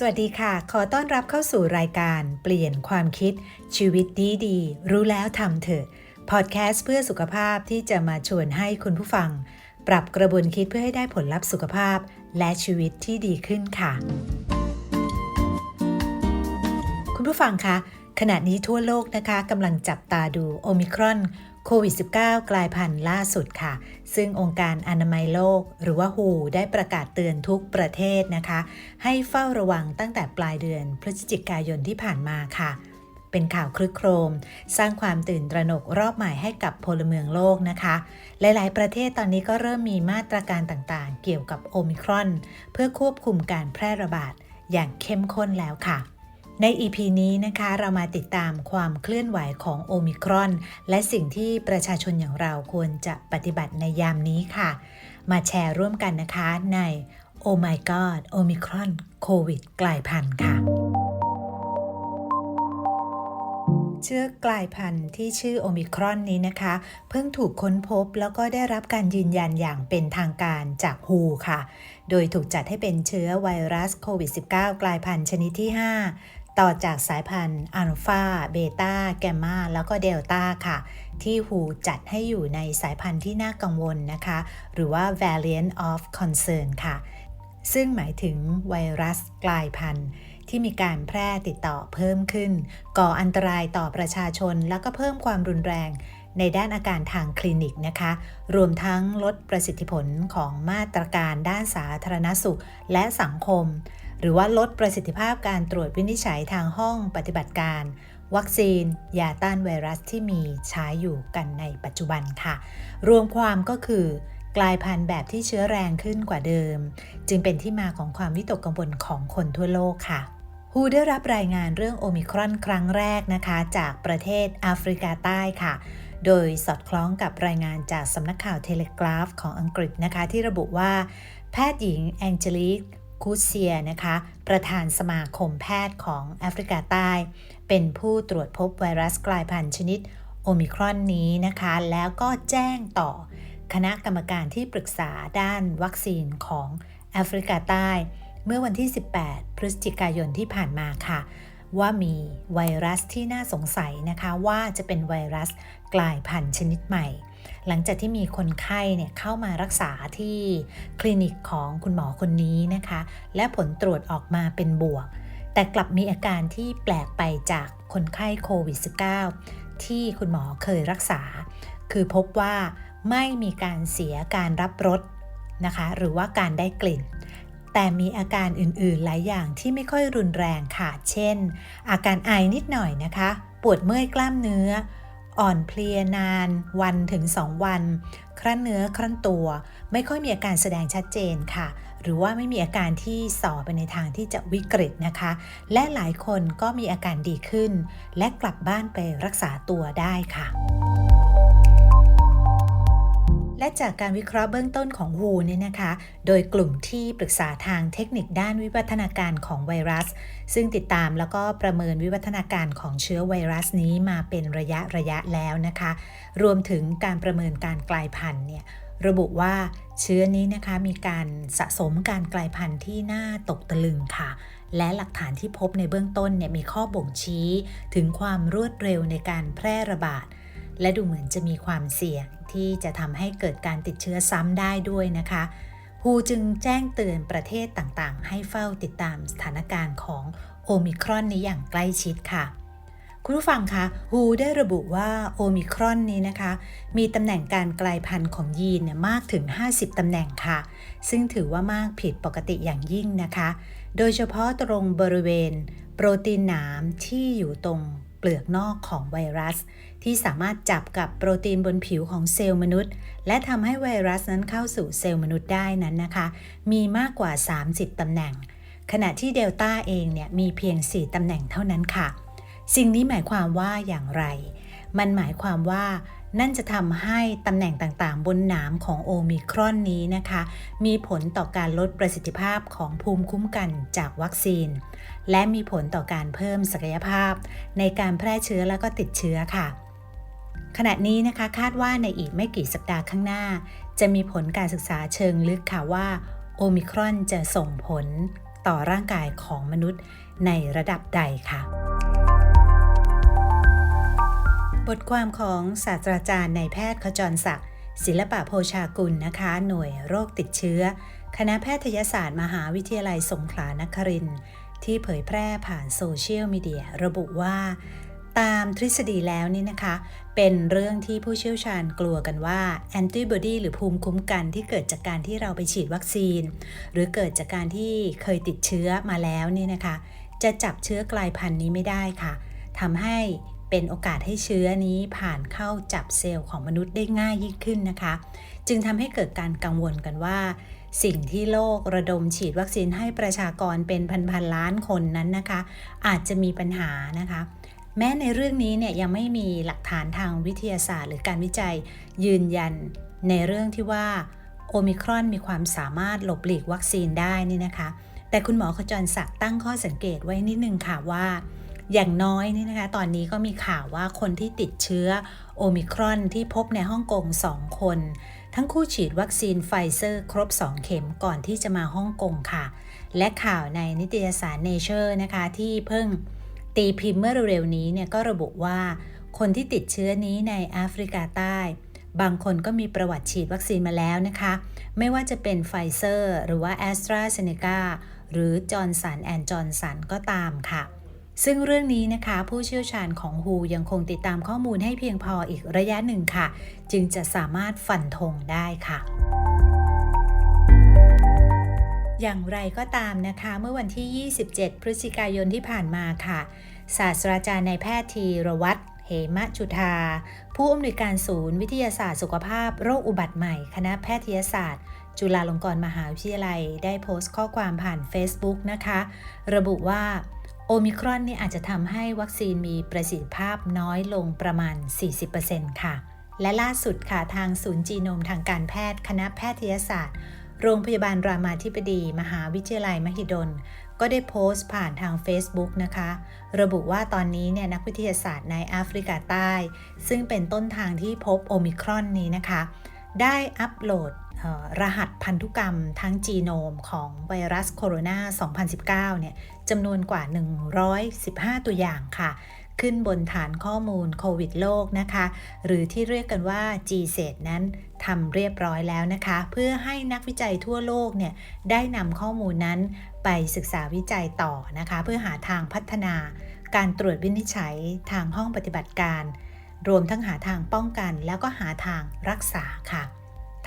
สวัสดีค่ะ ขอต้อนรับเข้าสู่รายการเปลี่ยนความคิด ชีวิตดีดีรู้แล้วทำเถอะ พอดแคสต์เพื่อสุขภาพที่จะมาชวนให้คุณผู้ฟัง ปรับกระบวนคิดเพื่อให้ได้ผลลัพธ์สุขภาพ และชีวิตที่ดีขึ้นค่ะ คุณผู้ฟังคะขณะนี้ทั่วโลกนะคะกำลังจับตาดูโอมิครอน โควิด -19 กลายพันธุ์ล่าสุดค่ะ ซึ่งองค์การอนามัยโลก หรือว่า WHO ได้ประกาศเตือนทุกประเทศนะคะ ให้เฝ้าระวังตั้งแต่ปลายเดือนพฤศจิกายนที่ผ่านมาค่ะ เป็นข่าวคลึกโครม สร้างความตื่นตระหนกรอบใหม่ให้กับพลเมืองโลกนะคะ หลาย ๆ ประเทศตอนนี้ก็เริ่มมีมาตรการต่างๆ เกี่ยวกับโอมิครอน เพื่อควบคุมการแพร่ระบาดอย่างเข้มข้นแล้วค่ะ ใน EP นี้นะคะเรามาติดตามความเคลื่อนไหวของโอมิครอน และสิ่งที่ประชาชนอย่างเราควรจะปฏิบัติในยามนี้ค่ะ มาแชร์ร่วมกันนะคะใน Oh my God โอมิครอนโควิดกลายพันธุ์ค่ะ เชื้อกลายพันธุ์ที่ชื่อโอมิครอนนี้นะคะ เพิ่งถูกค้นพบแล้วก็ได้รับการยืนยันอย่างเป็นทางการจากฮูค่ะโดยถูกจัดให้เป็นเชื้อไวรัสโควิด -19 กลายพันธุ์ชนิดที่ 5 ต่อจากสายพันธุ์อัลฟาเบต้าแกมมาแล้วก็เดลต้าค่ะ ที่ฮูจัดให้อยู่ในสายพันธุ์ที่น่ากังวลนะคะ หรือว่า variant of concern ค่ะ ซึ่งหมายถึงไวรัสกลายพันธุ์ที่มีการแพร่ติดต่อเพิ่มขึ้น ก่ออันตรายต่อประชาชน แล้วก็เพิ่มความรุนแรง ในด้านอาการทางคลินิกนะคะ รวมทั้งลดประสิทธิผลของมาตรการด้านสาธารณสุขและสังคม หรือว่าลดประสิทธิภาพการตรวจวินิจฉัยทางห้องปฏิบัติการ วัคซีน ยาต้านไวรัสที่มีใช้อยู่กันในปัจจุบันค่ะ รวมความก็คือกลายพันธุ์แบบที่เชื้อแรงขึ้นกว่าเดิม จึงเป็นที่มาของความวิตกกังวลของคนทั่วโลกค่ะฮูได้รับรายงานเรื่องโอมิครอนครั้งแรกนะคะ จากประเทศแอฟริกาใต้ค่ะ โดยสอดคล้องกับรายงานจากสำนักข่าวเทเลกราฟของอังกฤษนะคะ ที่ระบุว่า แพทย์หญิงแองเจลิก คูเซียนะคะ ประธานสมาคมแพทย์ของแอฟริกาใต้ เป็นผู้ตรวจพบไวรัสกลายพันธุ์ชนิดโอมิครอนนี้นะคะ แล้วก็แจ้งต่อคณะกรรมการที่ปรึกษาด้านวัคซีนของแอฟริกาใต้ เมื่อวันที่ 18 พฤศจิกายนที่ผ่านมาค่ะ ว่ามีไวรัสที่น่าสงสัยนะคะ ว่าจะเป็นไวรัสกลายพันธุ์ชนิดใหม่ หลังจากที่มีคนไข้เนี่ยเข้ามารักษาที่คลินิกของคุณหมอคนนี้นะคะ และผลตรวจออกมาเป็นบวก แต่กลับมีอาการที่แปลกไปจากคนไข้โควิด -19 ที่คุณหมอเคยรักษา คือพบว่าไม่มีการเสียการรับรสนะคะ หรือว่าการได้กลิ่น แต่มีอาการอื่นๆ หลายอย่างที่ไม่ค่อยรุนแรงค่ะ เช่น อาการไอนิดหน่อยนะคะ ปวดเมื่อยกล้ามเนื้อ อ่อนเพลียนานวันถึง 2 วัน ครั้นเนื้อครั้นตัว ไม่ค่อยมีอาการแสดงชัดเจนค่ะ หรือว่าไม่มีอาการที่ส่อไปในทางที่จะวิกฤตนะคะ และหลายคนก็มีอาการดีขึ้น และกลับบ้านไปรักษาตัวได้ค่ะ และจากการวิเคราะห์เบื้องต้นของฮูเนี่ยนะคะ โดยกลุ่มที่ปรึกษาทางเทคนิคด้านวิวัฒนาการของไวรัส ซึ่งติดตามแล้วก็ประเมินวิวัฒนาการของเชื้อไวรัสนี้มาเป็นระยะระยะแล้วนะคะ รวมถึงการประเมินการกลายพันธุ์เนี่ยระบุว่าเชื้อนี้นะคะมีการสะสมการกลายพันธุ์ที่น่าตกตะลึงค่ะ และหลักฐานที่พบในเบื้องต้นเนี่ยมีข้อบ่งชี้ ถึงความรวดเร็วในการแพร่ระบาด และดูเหมือนจะมีความเสี่ยง ที่จะทำให้เกิดการติดเชื้อซ้ำได้ด้วยนะคะฮูจึงแจ้งเตือนประเทศต่างๆ ให้เฝ้าติดตามสถานการณ์ของโอมิครอนนี้อย่างใกล้ชิดค่ะ คุณผู้ฟังคะฮูได้ระบุว่าโอมิครอนนี้นะคะ มีตำแหน่งการกลายพันธุ์ของยีนเนี่ยมากถึง 50 ตำแหน่งค่ะ ซึ่งถือว่ามากผิดปกติอย่างยิ่งนะคะ โดยเฉพาะตรงบริเวณ โปรตีนหนามที่อยู่ตรง เปลือกนอกของไวรัส ที่สามารถจับกับโปรตีนบนผิวของเซลล์มนุษย์ และทำให้ไวรัสนั้นเข้าสู่เซลล์มนุษย์ได้นั้นนะคะ มีมากกว่า 30ตำแหน่ง ขณะที่เดลต้าเองเนี่ยมีเพียง 4ตำแหน่งเท่านั้นค่ะ สิ่งนี้หมายความว่าอย่างไร มันหมายความว่า นั่นจะทำให้ตำแหน่งต่างๆ บนหนามของโอมิครอนนี้นะคะ มีผลต่อการลดประสิทธิภาพของภูมิคุ้มกันจากวัคซีน และมีผลต่อการเพิ่มศักยภาพ ในการแพร่เชื้อและก็ติดเชื้อค่ะ ขณะนี้นะคะคาดว่าในอีกไม่กี่สัปดาห์ข้างหน้า จะมีผลการศึกษาเชิงลึกค่ะว่าโอมิครอนจะส่งผลต่อร่างกายของมนุษย์ในระดับใดค่ะ บทความของศาสตราจารย์นายแพทย์ขจรศักดิ์ศิลปะโภชากุลนะคะ หน่วยโรคติดเชื้อ คณะแพทยศาสตร์มหาวิทยาลัยสงขลานครินที่เผยแพร่ผ่านโซเชียลมีเดียระบุว่าตามทฤษฎีแล้วนี่นะคะ เป็นเรื่องที่ผู้เชี่ยวชาญกลัวกันว่าแอนติบอดีหรือภูมิคุ้มกันที่เกิดจากการที่เราไปฉีดวัคซีน หรือเกิดจากการที่เคยติดเชื้อมาแล้วนี่นะคะ จะจับเชื้อกลายพันธุ์นี้ไม่ได้ค่ะทำให้ เป็นโอกาสให้เชื้อนี้ผ่านเข้าจับเซลล์ของมนุษย์ได้ง่ายยิ่งขึ้นนะคะ จึงทำให้เกิดการกังวลกันว่า สิ่งที่โลกระดมฉีดวัคซีนให้ประชากรเป็นพันๆล้านคนนั้นนะคะ อาจจะมีปัญหานะคะ แม้ในเรื่องนี้เนี่ยยังไม่มีหลักฐานทางวิทยาศาสตร์ หรือการวิจัยยืนยันในเรื่องที่ว่าโอมิครอนมีความสามารถหลบหลีกวัคซีนได้นี่นะคะ แต่คุณหมอขจรศักดิ์ตั้งข้อสังเกตไว้นิดนึงค่ะว่า อย่างน้อยนี่นะคะ ตอนนี้ก็มีข่าวว่าคนที่ติดเชื้อโอมิครอนที่พบในฮ่องกง 2 คน ทั้งคู่ฉีดวัคซีนไฟเซอร์ครบ 2 เข็มก่อนที่จะมาฮ่องกงค่ะ และข่าวในนิตยสาร Nature นะคะ ที่เพิ่งตีพิมพ์เมื่อเร็วๆนี้เนี่ยก็ระบุว่าคนที่ติดเชื้อนี้ในแอฟริกาใต้ บางคนก็มีประวัติฉีดวัคซีนมาแล้วนะคะ ไม่ว่าจะเป็นไฟเซอร์หรือว่าแอสตราเซเนกาหรือจอร์นสันแอนด์จอร์นสันก็ตามค่ะ ซึ่งเรื่องนี้นะคะ ผู้เชี่ยวชาญของฮูยังคงติดตามข้อมูลให้เพียงพออีกระยะหนึ่งค่ะ จึงจะสามารถฟันธงได้ค่ะอย่างไรก็ตามนะคะ เมื่อวันที่ 27 พฤศจิกายนที่ผ่านมาค่ะ ศาสตราจารย์นายแพทย์ธีรวัตรเหมะจุธา ผู้อำนวยการศูนย์วิทยาศาสตร์สุขภาพโรคอุบัติใหม่ คณะแพทยศาสตร์ จุฬาลงกรณ์มหาวิทยาลัย ได้โพสต์ข้อความผ่าน Facebook นะคะ ระบุว่า โอมิครอนนี่อาจจะทำให้วัคซีนมีประสิทธิภาพน้อยลงประมาณ 40%ค่ะ และล่าสุดค่ะทางศูนย์จีโนมทางการแพทย์ คณะแพทยศาสตร์ โรงพยาบาลรามาธิบดี มหาวิทยาลัยมหิดล ก็ได้โพสต์ผ่านทาง Facebook นะคะ ระบุว่าตอนนี้เนี่ยนักวิทยาศาสตร์ในแอฟริกาใต้ ซึ่งเป็นต้นทางที่พบโอมิครอนนี้นะคะ ได้อัปโหลด รหัสพันธุกรรมทั้งจีโนมของไวรัสโคโรนา 2019 เนี่ยจำนวนกว่า 115 ตัวอย่างค่ะ ขึ้นบนฐานข้อมูลโควิดโลกนะคะ หรือที่เรียกกันว่า g s a t นั้นทำเรียบร้อยแล้วนะคะ เพื่อให้นักวิจัยทั่วโลกเนี่ยได้นำข้อมูลนั้นไปศึกษาวิจัยต่อนะคะ เพื่อหาทางพัฒนา การตรวจวินิจฉัยทางห้องปฏิบัติการ รวมทั้งหาทางป้องกันแล้วก็หาทางรักษาค่ะ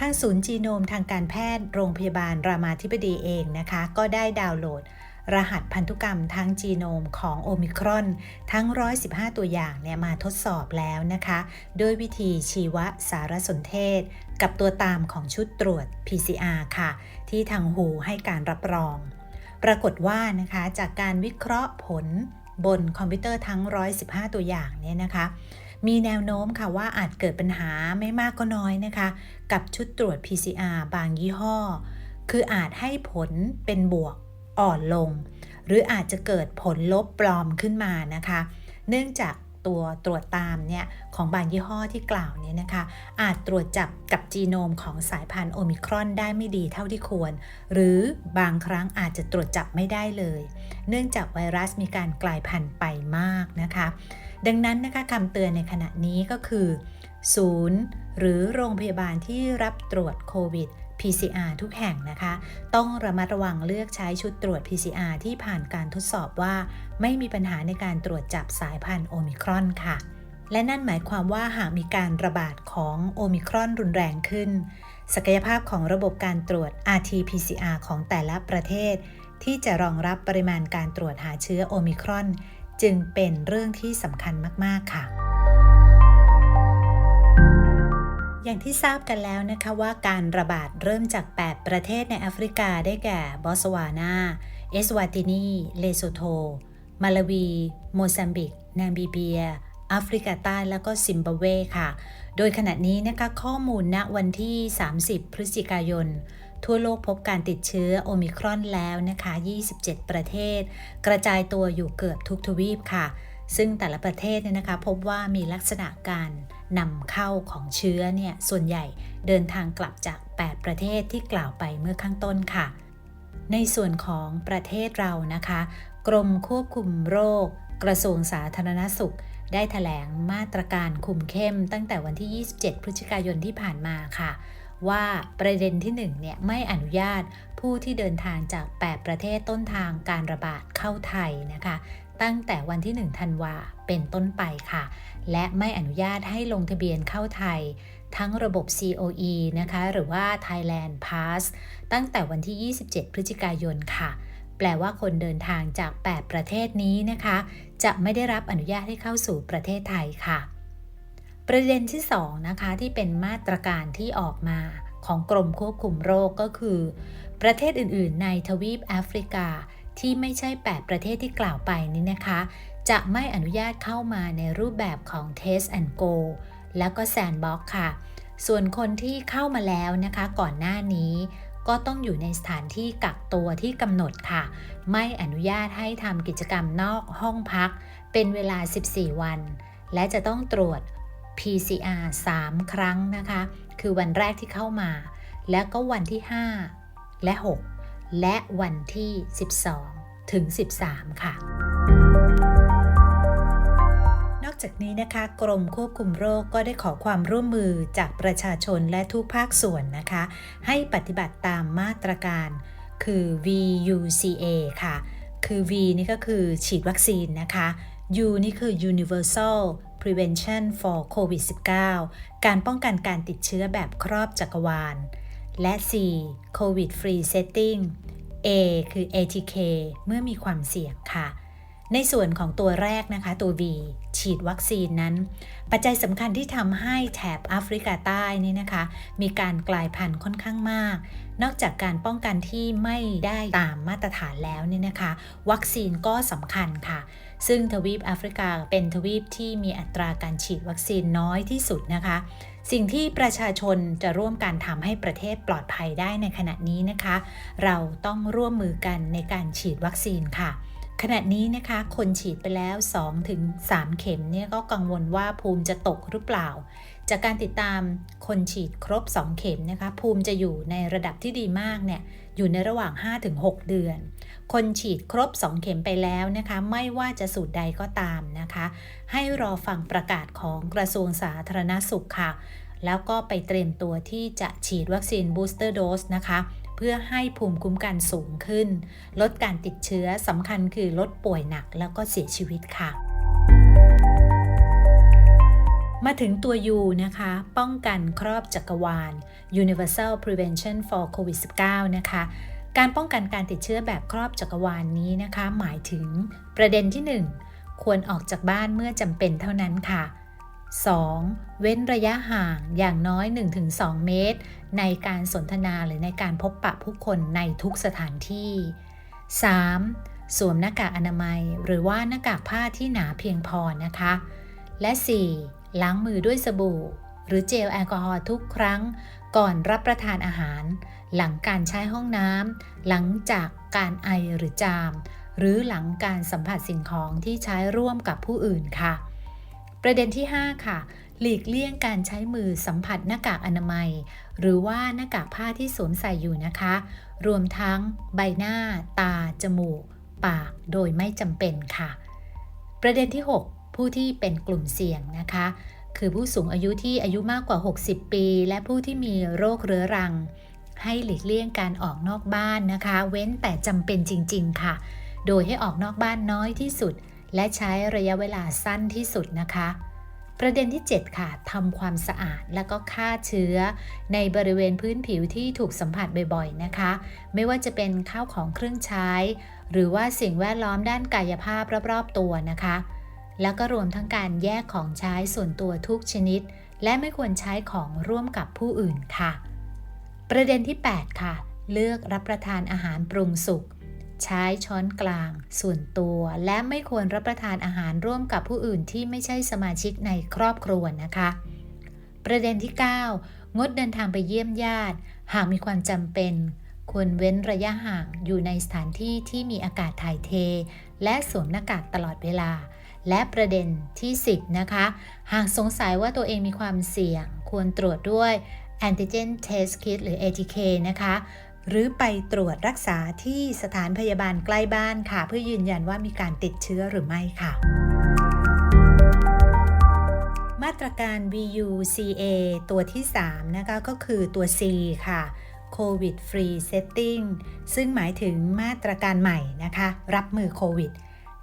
ทางศูนย์จีโนมทางการแพทย์โรงพยาบาลรามาธิบดีเองนะคะ ก็ได้ดาวน์โหลด รหัสพันธุกรรมทั้งจีโนมของโอมิครอน ทั้ง 115 ตัวอย่างเนี่ยมาทดสอบแล้วนะคะโดยวิธีชีวสารสนเทศ กับตัวตามของชุดตรวจ PCR ค่ะ ที่ทางหูให้การรับรอง ปรากฏว่านะคะจากการวิเคราะห์ผลบนคอมพิวเตอร์ทั้ง 115 ตัวอย่างเนี่ยนะคะ มีแนวโน้มค่ะว่าอาจเกิดปัญหาไม่มากก็น้อยนะคะ กับชุดตรวจ PCR บางยี่ห้อ คืออาจให้ผลเป็นบวกอ่อนลง หรืออาจจะเกิดผลลบปลอมขึ้นมานะคะ เนื่องจากตัวตรวจตามเนี่ยของบางยี่ห้อที่กล่าวเนี่ยนะคะ อาจตรวจจับกับจีโนมของสายพันธุ์โอมิครอนได้ไม่ดีเท่าที่ควร หรือบางครั้งอาจจะตรวจจับไม่ได้เลย เนื่องจากไวรัสมีการกลายพันธุ์ไปมากนะคะ ดังนั้นนะคะคำเตือนในขณะนี้ก็คือ ศูนย์ หรือโรงพยาบาลที่รับตรวจโควิด PCR ทุกแห่งนะคะ ต้องระมัดระวังเลือกใช้ชุดตรวจ PCR ที่ผ่านการทดสอบว่า ไม่มีปัญหาในการตรวจจับสายพันธุ์โอมิครอนค่ะ และนั่นหมายความว่าหากมีการระบาดของโอมิครอนรุนแรงขึ้น ศักยภาพของระบบการตรวจ RT-PCR ของแต่ละประเทศ ที่จะรองรับปริมาณการตรวจหาเชื้อโอมิครอน จึงเป็นเรื่องที่สำคัญมาก ๆ ค่ะ อย่างที่ทราบกันแล้วนะคะว่าการระบาดเริ่มจาก 8 ประเทศในแอฟริกาได้แก่ บอสวานาเอสวาตินี เลโซโท มาลาวี โมซัมบิก นามิเบียแอฟริกาใต้แล้วก็ซิมบับเวค่ะ โดยขณะนี้นะคะข้อมูลณวันที่ 30 พฤศจิกายน ทั่วโลกพบการติดเชื้อโอมิครอนแล้วนะคะ 27 ประเทศ กระจายตัวอยู่เกือบทุกทวีปค่ะ ซึ่งแต่ละประเทศเนี่ยนะคะ พบว่ามีลักษณะการนำเข้าของเชื้อเนี่ยส่วนใหญ่เดินทางกลับจาก 8 ประเทศที่กล่าวไปเมื่อข้างต้นค่ะ ในส่วนของประเทศเรานะคะ กรมควบคุมโรค กระทรวงสาธารณสุข ได้ถแถลงมาตรการคุมเข้มตั้งแต่วันที่ 27 พฤศจิกายนที่ผ่านมาค่ะ ว่าประเด็นที่1เนี่ยไม่อนุญาตผู้ที่เดินทางจาก 8 ประเทศต้นทางการระบาดเข้าไทยนะคะ ตั้งแต่วันที่ 1 ธันวาเป็นต้นไปค่ะ และไม่อนุญาตให้ลงทะเบียนเข้าไทย ทั้งระบบ COE นะคะ หรือว่า Thailand Pass ตั้งแต่วันที่ 27 พฤศจิกายนค่ะ แปลว่าคนเดินทางจาก 8 ประเทศนี้นะคะ จะไม่ได้รับอนุญาตให้เข้าสู่ประเทศไทยค่ะ ประเด็นที่2นะคะที่เป็นมาตรการที่ออกมาของกรมควบคุมโรคก็คือ ประเทศอื่น ๆ ในทวีปแอฟริกาที่ไม่ใช่ 8 ประเทศที่กล่าวไปนี้นะคะ จะไม่อนุญาตเข้ามาในรูปแบบของ Test and Go แล้วก็ Sandbox ค่ะ ส่วนคนที่เข้ามาแล้วนะคะก่อนหน้านี้ก็ต้องอยู่ในสถานที่กักตัวที่กำหนดค่ะ ไม่อนุญาตให้ทำกิจกรรมนอกห้องพัก เป็นเวลา 14 วัน และจะต้องตรวจ PCR 3 ครั้งนะคะ คือวันแรกที่เข้ามา แล้วก็วันที่ 5 และ 6 และวันที่ 12 ถึง 13 ค่ะ นอกจากนี้นะคะ กรมควบคุมโรคก็ได้ขอความร่วมมือจากประชาชนและทุกภาคส่วนนะคะ ให้ปฏิบัติตามมาตรการคือ VUCA ค่ะ คือ V นี่ก็คือฉีดวัคซีนนะคะ U นี่คือ Universal Prevention for COVID-19 การป้องกันการติดเชื้อแบบครอบจักรวาล และ C COVID Free Setting A คือ ATK เมื่อมีความเสี่ยงค่ะ ในส่วนของตัวแรกนะคะตัว V ฉีดวัคซีนนั้น ปัจจัยสำคัญที่ทำให้แถบแอฟริกาใต้นี่นะคะ มีการกลายพันธุ์ค่อนข้างมาก นอกจากการป้องกันที่ไม่ได้ตามมาตรฐานแล้วเนี่ยนะคะ วัคซีนก็สำคัญค่ะ ซึ่งทวีปแอฟริกาเป็นทวีปที่มีอัตราการฉีดวัคซีนน้อยที่สุดนะคะ สิ่งที่ประชาชนจะร่วมการทำให้ประเทศปลอดภัยได้ในขณะนี้นะคะ เราต้องร่วมมือกันในการฉีดวัคซีนค่ะ ขณะนี้นะคะคนฉีดไปแล้ว 2-3 เข็มเนี่ยก็กังวลว่าภูมิจะตกหรือเปล่า จากการติดตามคนฉีดครบ 2 เข็มนะคะภูมิจะอยู่ในระดับที่ดีมากเนี่ยอยู่ในระหว่าง 5-6 เดือน คนฉีดครบ 2 เข็มไปแล้วนะคะไม่ว่าจะสูตรใดก็ตามนะคะ ให้รอฟังประกาศของกระทรวงสาธารณสุขค่ะ แล้วก็ไปเตรียมตัวที่จะฉีดวัคซีนบูสเตอร์โดสนะคะ เพื่อให้ภูมิคุ้มกันสูงขึ้น ลดการติดเชื้อสำคัญคือลดป่วยหนักแล้วก็เสียชีวิตค่ะ มาถึงตัว U นะคะ ป้องกันครอบจักรวาล Universal Prevention for COVID-19 นะคะการป้องกันการติดเชื้อแบบครอบจักรวาลนนี้นะคะ หมายถึงประเด็นที่ 1 ควรออกจากบ้านเมื่อจำเป็นเท่านั้นค่ะ 2. เว้นระยะห่างอย่างน้อย 1-2 เมตร ในการสนทนาหรือในการพบปะผู้คนในทุกสถานที่ 3. สวมหน้ากากอนามัย หรือว่าหน้ากากผ้าที่หนาเพียงพอนะคะ และ 4. ล้างมือด้วยสบู่ หรือเจลแอลกอฮอล์ทุกครั้ง ก่อนรับประทานอาหาร หลังการใช้ห้องน้ำหลังจากการไอหรือจาม หรือหลังการสัมผัสสิ่งของที่ใช้ร่วมกับผู้อื่นค่ะ ประเด็นที่ 5 ค่ะ หลีกเลี่ยงการใช้มือสัมผัสหน้ากากอนามัย หรือว่าหน้ากากผ้าที่สวมใส่อยู่นะคะ รวมทั้งใบหน้า ตา จมูก ปากโดยไม่จำเป็นค่ะ ประเด็นที่ 6 ผู้ที่เป็นกลุ่มเสี่ยงนะคะ คือผู้สูงอายุที่อายุมากกว่า 60 ปี และผู้ที่มีโรคเรื้อรัง ให้หลีกเลี่ยงการออกนอกบ้านนะคะ เว้นแต่จำเป็นจริง ๆ ค่ะ โดยให้ออกนอกบ้านน้อยที่สุด และใช้ระยะเวลาสั้นที่สุดนะคะ ประเด็นที่ 7 ค่ะทำความสะอาดและก็ฆ่าเชื้อ ในบริเวณพื้นผิวที่ถูกสัมผัสบ่อยๆนะคะ ไม่ว่าจะเป็นข้าวของเครื่องใช้ หรือว่าสิ่งแวดล้อมด้านกายภาพรอบๆตัวนะคะ แล้วก็รวมทั้งการแยกของใช้ส่วนตัวทุกชนิด และไม่ควรใช้ของร่วมกับผู้อื่นค่ะ ประเด็นที่ 8 ค่ะ เลือกรับประทานอาหารปรุงสุก ใช้ช้อนกลาง ส่วนตัว และไม่ควรรับประทานอาหารร่วมกับผู้อื่นที่ไม่ใช่สมาชิกในครอบครัวนะคะ ประเด็นที่ 9 งดเดินทางไปเยี่ยมญาติ หากมีความจำเป็น ควรเว้นระยะห่างอยู่ในสถานที่ที่มีอากาศถ่ายเท และสวมหน้ากากตลอดเวลา และประเด็นที่ 10 นะคะ หากสงสัยว่าตัวเองมีความเสี่ยง ควรตรวจด้วย antigen test kit หรือ ATK นะคะ หรือไปตรวจรักษาที่สถานพยาบาลใกล้บ้านค่ะ เพื่อยืนยันว่ามีการติดเชื้อหรือไม่ค่ะ มาตรการ VUCA ตัวที่ 3 นะคะก็คือตัว C ค่ะ COVID Free Setting ซึ่งหมายถึงมาตรการใหม่นะคะ รับมือโควิด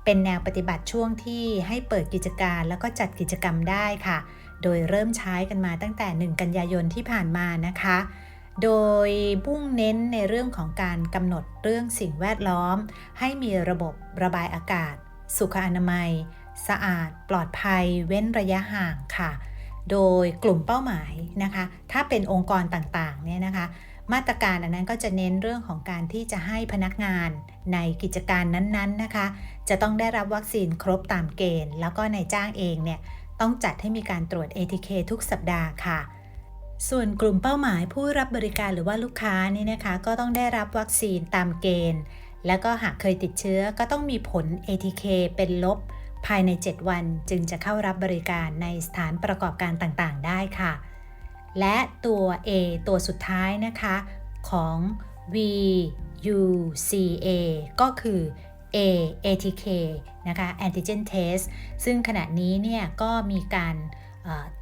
เป็นแนวปฏิบัติช่วงที่ให้เปิดกิจการแล้วก็จัดกิจกรรมได้ค่ะ โดยเริ่มใช้กันมาตั้งแต่ 1 กันยายนที่ผ่านมานะคะ โดยมุ่งเน้นในเรื่องของการกำหนดเรื่องสิ่งแวดล้อม ให้มีระบบระบายอากาศ สุขอนามัย สะอาด ปลอดภัย เว้นระยะห่างค่ะ โดยกลุ่มเป้าหมายนะคะ ถ้าเป็นองค์กรต่างๆเนี่ยนะคะ มาตรการอันนั้นก็จะเน้นเรื่องของการที่จะให้พนักงานในกิจการนั้นๆนะคะ จะต้องได้รับวัคซีนครบตามเกณฑ์ แล้วก็นายจ้างเองเนี่ยต้องจัดให้มีการตรวจ ATK ทุกสัปดาห์ค่ะ ส่วนกลุ่มเป้าหมายผู้รับบริการหรือว่าลูกค้านี่นะคะ ก็ต้องได้รับวัคซีนตามเกณฑ์ แล้วก็หากเคยติดเชื้อก็ต้องมีผล ATK เป็นลบ ภายใน 7 วันจึงจะเข้ารับบริการในสถานประกอบการต่างๆ ได้ค่ะ และตัว A ตัวสุดท้ายนะคะของ VUCA ก็คือ A ATK นะคะ Antigen Test ซึ่งขณะนี้เนี่ยก็มีการ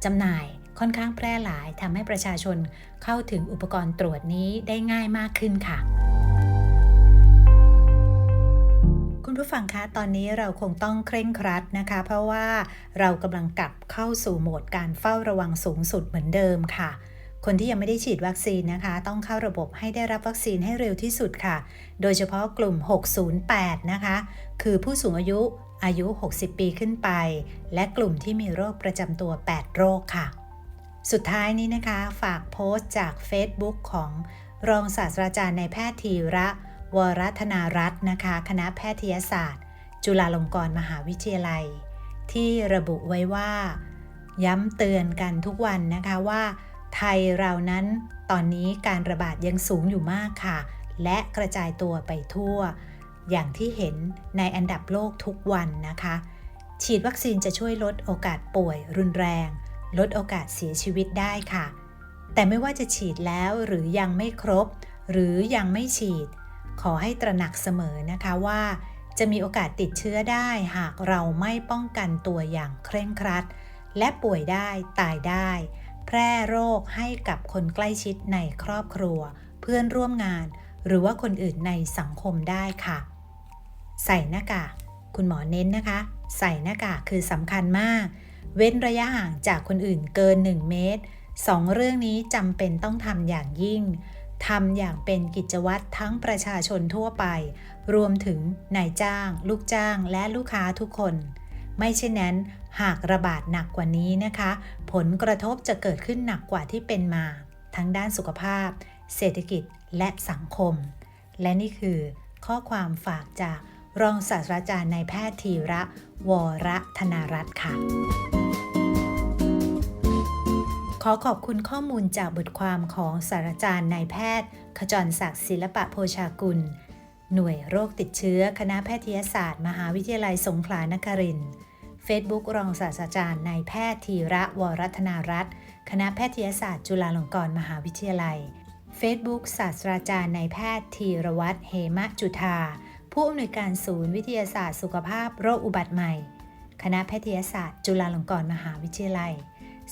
จำหน่าย ค่อนข้างแพร่หลายทำให้ประชาชนเข้าถึงอุปกรณ์ตรวจนี้ได้ง่ายมากขึ้นค่ะ คุณผู้ฟังคะ ตอนนี้เราคงต้องเคร่งครัดนะคะ เพราะว่าเรากำลังกลับเข้าสู่โหมดการเฝ้าระวังสูงสุดเหมือนเดิมค่ะคนที่ยังไม่ได้ฉีดวัคซีนนะคะ ต้องเข้าระบบให้ได้รับวัคซีนให้เร็วที่สุดค่ะ โดยเฉพาะกลุ่ม 608 นะคะ คือผู้สูงอายุอายุ 60 ปีขึ้นไป และกลุ่มที่มีโรคประจำตัว 8 โรคค่ะ สุดท้ายนี้นะคะ ฝากโพสต์จาก Facebook ของรองศาสตราจารย์ในแพทย์ธีระวรัธนารัตน์นะคะ คณะแพทยศาสตร์ จุฬาลงกรณ์มหาวิทยาลัย ที่ระบุไว้ว่า ย้ำเตือนกันทุกวันนะคะว่า ไทยเรานั้นตอนนี้การระบาดยังสูงอยู่มากค่ะ และกระจายตัวไปทั่ว อย่างที่เห็นในอันดับโลกทุกวันนะคะ ฉีดวัคซีนจะช่วยลดโอกาสป่วยรุนแรง ลดโอกาสเสียชีวิตได้ค่ะ แต่ไม่ว่าจะฉีดแล้วหรือยังไม่ครบ หรือยังไม่ฉีด ขอให้ตระหนักเสมอนะคะว่า จะมีโอกาสติดเชื้อได้หากเราไม่ป้องกันตัวอย่างเคร่งครัด และป่วยได้ตายได้ แพร่โรคให้กับคนใกล้ชิดในครอบครัว เพื่อนร่วมงาน หรือว่าคนอื่นในสังคมได้ค่ะ ใส่หน้ากากคุณหมอเน้นนะคะ ใส่หน้ากากคือสำคัญมาก เว้นระยะห่างจากคนอื่นเกิน 1 เมตรสองเรื่องนี้จำเป็นต้องทำอย่างยิ่งทำอย่างเป็นกิจวัตรทั้งประชาชนทั่วไป รวมถึงนายจ้าง ลูกจ้างและลูกค้าทุกคน ไม่เช่นนั้นหากระบาดหนักกว่านี้นะคะ ผลกระทบจะเกิดขึ้นหนักกว่าที่เป็นมา ทั้งด้านสุขภาพ เศรษฐกิจและสังคม และนี่คือข้อความฝากจากรองศาสตราจารย์นายแพทย์ธีระ วรธนารัตน์ค่ะ ขอขอบคุณข้อมูลจากบทความของศาสตราจารย์นายแพทย์ ขจรศักดิ์ศิลปะโภชากุล หน่วยโรคติดเชื้อ คณะแพทยศาสตร์ มหาวิทยาลัยสงขลานครินทร์ Facebook รองศาสตราจารย์นายแพทย์ธีระวรัธนารัตน์คณะแพทยศาสตร์ จุฬาลงกรณ์มหาวิทยาลัย Facebook ศาสตราจารย์นายแพทย์ธีรวัตรเหมะจุธาผู้อำนวยการศูนย์วิทยาศาสตร์สุขภาพโรคอุบัติใหม่ คณะแพทยศาสตร์ จุฬาลงกรณ์มหาวิทยาลัย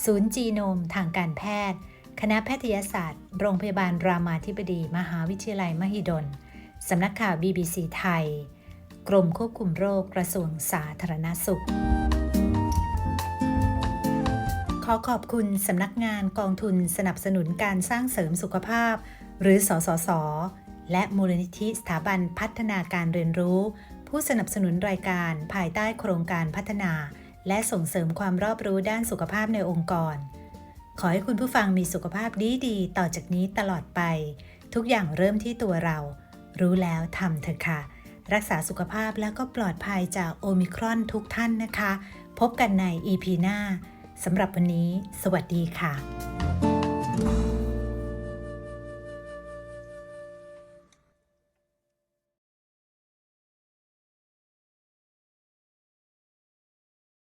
ศูนย์จีโนมทางการแพทย์ คณะแพทยศาสตร์ โรงพยาบาลรามาธิบดี มหาวิทยาลัยมหิดล สำนักข่าว BBC ไทย กรมควบคุมโรคกระทรวงสาธารณสุข ขอขอบคุณสำนักงานกองทุนสนับสนุนการสร้างเสริมสุขภาพ หรือสสส และมูลนิธิสถาบันพัฒนาการเรียนรู้ ผู้สนับสนุนรายการภายใต้โครงการพัฒนา และส่งเสริมความรอบรู้ด้านสุขภาพในองค์กร ขอให้คุณผู้ฟังมีสุขภาพดีๆ ต่อจากนี้ตลอดไป ทุกอย่างเริ่มที่ตัวเรา รู้แล้วทำเถอะค่ะ รักษาสุขภาพแล้วก็ปลอดภัยจากโอมิครอนทุกท่านนะคะ พบกันใน EP หน้าสำหรับวันนี้ สวัสดีค่ะ